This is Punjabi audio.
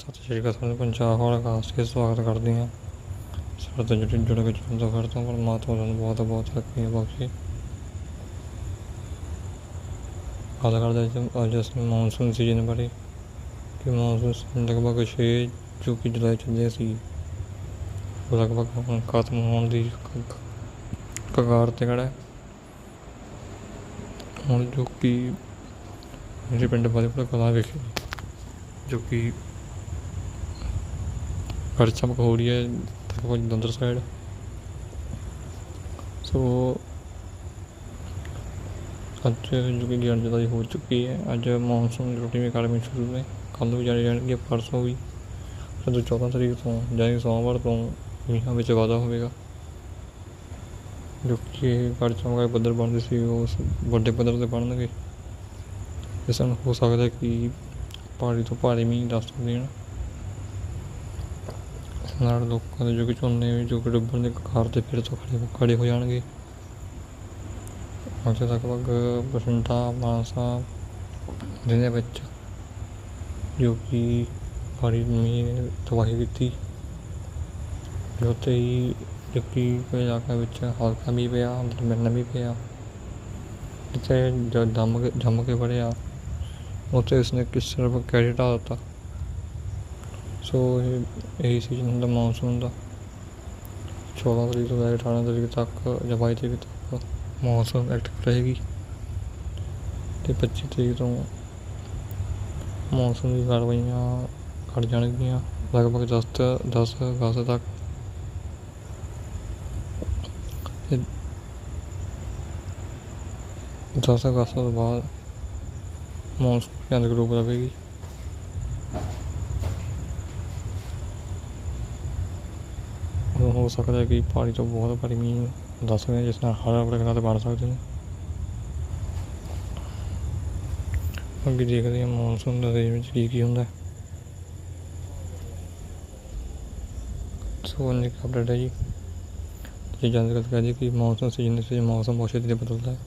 ਸਤਿ ਸ਼੍ਰੀ ਅਕਾਲ ਸਾਨੂੰ ਪੰਜਾਬ ਵਾਲਾ ਖਾਸ ਕੇ ਸਵਾਗਤ ਕਰਦੇ ਹਾਂ। ਸਾਡੇ ਤੋਂ ਜਿਹੜੇ ਜੁੜ ਕੇ ਜੁੜਨ ਤੋਂ ਪਰਮਾਤਮਾ ਤੁਹਾਨੂੰ ਬਹੁਤ ਬਹੁਤ ਤਰੱਕੀਆਂ ਬਖਸ਼ੇ। ਗੱਲ ਕਰਦੇ ਅੱਜ ਅਸੀਂ ਮੌਨਸੂਨ ਸੀਜ਼ਨ ਬਾਰੇ। ਕਿ ਮੌਨਸੂਨ ਸੀਜ਼ਨ ਲਗਭਗ ਛੇ ਜੋ ਕਿ ਜੁਲਾਈ ਚੱਲਿਆ ਸੀ। ਲਗਭਗ ਹੁਣ ਖਤਮ ਹੋਣ ਦੀ ਕਗਾਰ ਤੇ ਖੜਾ ਹੁਣ ਜੋ ਕਿ ਮੇਰੇ ਪਿੰਡ ਬਾਰੇ ਕਲਾ ਵਿਖੇ। ਜੋ ਕਿ ਘਰ ਚਮਕ ਹੋ ਰਹੀ ਹੈ ਤਕਰੀਬਨ ਜਲੰਧਰ ਸਾਈਡ ਸੋ ਅੱਜ ਜੋ ਕਿ ਗਿਆਨ ਜੁਲਾਈ ਹੋ ਚੁੱਕੀ ਹੈ, ਅੱਜ ਮੌਨਸੂਨ ਦੀ ਰੁਟੀਨ ਅਕੈਡਮੀ ਸ਼ੁਰੂ ਨੇ, ਕੱਲ੍ਹ ਨੂੰ ਵੀ ਜਾਣੀ ਜਾਣਗੇ, ਪਰਸੋਂ ਵੀ। ਜਦੋਂ 14 ਤਰੀਕ ਤੋਂ ਜਾਨੀ ਸੋਮਵਾਰ ਤੋਂ ਮੀਂਹਾਂ ਵਿੱਚ ਵਾਧਾ ਹੋਵੇਗਾ। ਜੋ ਕਿ ਘਰ ਚਮਕ ਦੇ ਬੱਦਲ ਬਣਦੇ ਸੀ, ਉਹ ਵੱਡੇ ਪੱਧਰ ਤੇ ਬਣਨਗੇ। ਇਸ ਨਾਲ ਹੋ ਸਕਦਾ ਕਿ ਪਹਾੜੀ ਤੋਂ ਭਾਰੀ ਮੀਂਹ ਦੱਸ ਸਕਦੇ ਹਨ। ਨਾਲ ਲੋਕਾਂ ਦੇ ਜੋ ਕਿ ਝੋਨੇ ਜੋ ਕਿ ਡੁੱਬਣ ਦੇ ਕਗਾਰ ਤੇ ਫਿਰ ਤੋਂ ਖੜੇ ਖੜੇ ਹੋ ਜਾਣਗੇ। ਅੱਜ ਲਗਭਗ ਬਠਿੰਡਾ, ਮਾਨਸਾ ਜ਼ਿਲ੍ਹੇ ਵਿੱਚ ਜੋ ਕਿ ਭਾਰੀ ਮੀਂਹ ਨੇ ਤਬਾਹੀ ਕੀਤੀ। ਜੋ ਤੇ ਹੀ ਜੋ ਕਿ ਕੋਈ ਇਲਾਕਾ ਵਿੱਚ ਹਲਕਾ ਮੀਂਹ ਪਿਆ ਦਰਮਿਆਨਾ ਮੀਂਹ ਪਿਆ। ਜਿੱਥੇ ਜਦ ਦਮ ਕੇ ਜੰਮ ਕੇ ਵੜਿਆ। ਉੱਥੇ ਉਸਨੇ ਕਿਸ ਤਰ੍ਹਾਂ ਕੈਰੀ ਢਾਹ ਦਿੱਤਾ? ਸੋ ਇਹ, ਇਹੀ ਸੀਜ਼ਨ ਹੁੰਦਾ ਮੌਨਸੂਨ ਦਾ। 14 ਤਰੀਕ ਤੋਂ ਲੈ ਕੇ 18 ਤਰੀਕ ਤੱਕ ਜਾਂ 22 ਤਰੀਕ ਤੱਕ ਮੌਨਸੂਨ ਐਕਟਿਵ ਰਹੇਗੀ। ਤੇ 25 ਤਰੀਕ ਤੋਂ ਮੌਨਸੂਨ ਦੀ ਕਾਰਵਾਈਆਂ ਘੱਟ ਜਾਣਗੀਆਂ, ਲਗਭਗ 10 ਤੋਂ 10 ਅਗਸਤ ਤੱਕ। ਤੇ 10 ਅਗਸਤ ਤੋਂ ਬਾਅਦ ਮੌਨਸੂਨ ਚੰਦ ਗਰੂਪ ਰਵੇਗੀ ਉਦੋਂ ਹੋ ਸਕਦਾ ਹੈ ਕਿ ਪਹਾੜੀ ਤੋਂ ਬਹੁਤ ਭਾਰੀ ਮੀਂਹ ਦੱਸ ਸਕਦੇ ਜਿਸ ਨਾਲ ਹੜ੍ਹ ਵਗੈਰਾ ਤੇ ਬਣ ਸਕਦੇ ਨੇ। ਅੱਗੇ ਦੇਖਦੇ ਹਾਂ ਮੌਨਸੂਨ ਦਾ ਦੇ ਵਿੱਚ ਕੀ ਕੀ ਹੁੰਦਾ ਹੈ। ਸੋ ਨਿਕ ਅਪਡੇਟ ਹੈ ਜੀ। ਜੇ ਜਾਣਕਾਰੀ ਕਰ ਜੀ ਕਿ ਮੌਨਸੂਨ ਸੀਜ਼ਨ ਦੇ ਵਿੱਚ ਮੌਸਮ ਬਹੁਤ ਛੇਤੀ ਬਦਲਦਾ ਹੈ।